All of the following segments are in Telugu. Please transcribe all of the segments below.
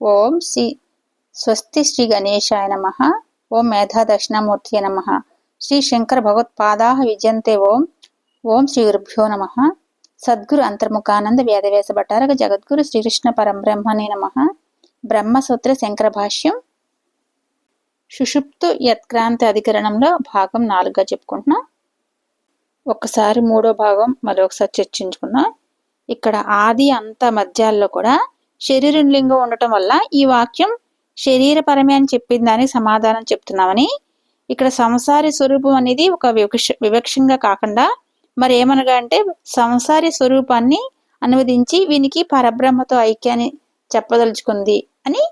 ఓం శ్రీ స్వస్తి శ్రీ గణేశాయ నమ. ఓం మేధా దక్షిణామూర్తి నమ. శ్రీ శంకర భగవత్పాదా విజయంతే ఓం. ఓం శ్రీ గురుభ్యో నమ. సద్గురు అంతర్ముఖానంద వేదవేశ భటారక జగద్గురు శ్రీకృష్ణ పరంబ్రహ్మణే నమ. బ్రహ్మసూత్ర శంకర భాష్యం. సుషుప్తు యత్క్రాంతి అధికరణంలో భాగం నాలుగుగా చెప్పుకుంటున్నాం. ఒకసారి మూడో భాగం మరొకసారి చర్చించుకుందాం. ఇక్కడ ఆది అంత మధ్యాల్లో కూడా శరీరం లింగం ఉండటం వల్ల ఈ వాక్యం శరీరపరమే అని చెప్పిన దానికి సమాధానం చెప్తున్నామని. ఇక్కడ సంసారి స్వరూపం అనేది ఒక వివక్ష వివక్షంగా కాకుండా మరి ఏమనగా అంటే సంసారి స్వరూపాన్ని అనువదించి వీనికి పరబ్రహ్మతో ఐక్యాన్ని చెప్పదలుచుకుంది అని.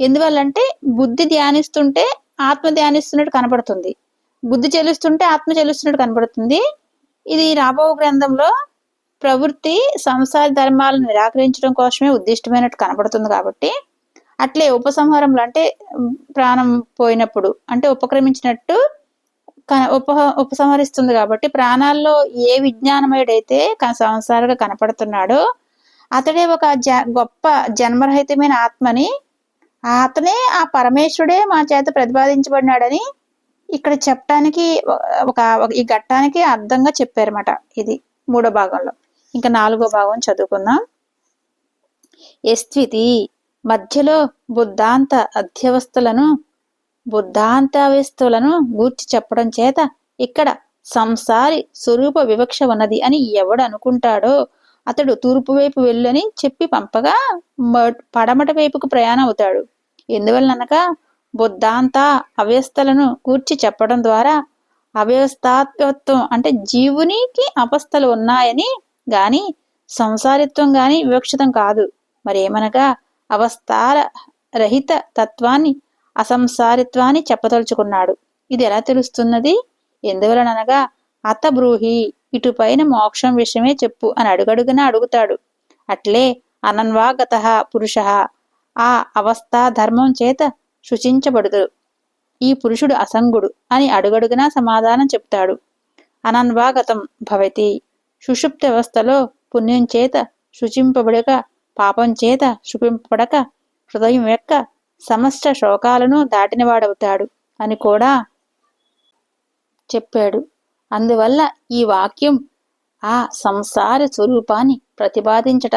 ఎందువల్లంటే బుద్ధి ధ్యానిస్తుంటే ఆత్మ ధ్యానిస్తున్నట్టు కనపడుతుంది బుద్ధి చెల్లిస్తుంటే ఆత్మ చెల్లిస్తున్నట్టు కనపడుతుంది ఇది రాబో గ్రంథంలో ప్రవృత్తి సంసార ధర్మాలను నిరాకరించడం కోసమే ఉద్దిష్టమైనట్టు కనబడుతుంది కాబట్టి అట్లే ఉపసంహారంలో అంటే ప్రాణం పోయినప్పుడు అంటే ఉపక్రమించినట్టు ఉప ఉపసంహరిస్తుంది కాబట్టి ప్రాణాల్లో ఏ విజ్ఞానమయుడైతే సంసారగా కనపడుతున్నాడో అతడే ఒక జ గొప్ప జన్మరహితమైన ఆత్మని అతనే ఆ పరమేశ్వరుడే మా చేత ప్రతిపాదించబడినాడని ఇక్కడ చెప్పడానికి ఒక ఈ ఘట్టానికి అర్థంగా చెప్పారన్నమాట ఇది మూడో భాగంలో. ఇంకా నాలుగో భాగం చదువుకుందాం. ఎస్త్వితి మధ్యలో బుద్ధాంత అధ్యవస్థలను బుద్ధాంతావస్తులను గూర్చి చెప్పడం చేత ఇక్కడ సంసారి స్వరూప వివక్ష ఉన్నది అని ఎవడు అనుకుంటాడో అతడు తూర్పు వైపు వెళ్ళని చెప్పి పంపగా పడమట వైపుకు ప్రయాణం అవుతాడు. ఎందువల్లనగా బుద్ధాంత అవ్యస్థలను కూర్చి చెప్పడం ద్వారా అవ్యవస్థాత్వత్వం అంటే జీవునికి అవస్థలు ఉన్నాయని గాని సంసారిత్వం గాని వివక్షితం కాదు. మరేమనగా అవస్థాల రహిత తత్వాన్ని అసంసారిత్వాన్ని చెప్పదలుచుకున్నాడు. ఇది ఎలా తెలుస్తున్నది? ఎందువలననగా అత బ్రూహి ఇటుపైన మోక్షం విషయమే చెప్పు అని అడుగడుగున అడుగుతాడు. అట్లే అనన్వాగత పురుష. ఆ అవస్థా ధర్మం చేత శుచించబడుతుడు ఈ పురుషుడు అసంగుడు అని అడుగడుగునా సమాధానం చెప్తాడు. అనన్వాగతం భవతి. సుషుప్త వ్యవస్థలో పుణ్యం చేత శుచింపబడక పాపం చేత శుపింపబడక హృదయం యొక్క సమస్త శోకాలను దాటినవాడవుతాడు అని కూడా చెప్పాడు. అందువల్ల ఈ వాక్యం ఆ సంసార స్వరూపాన్ని ప్రతిపాదించట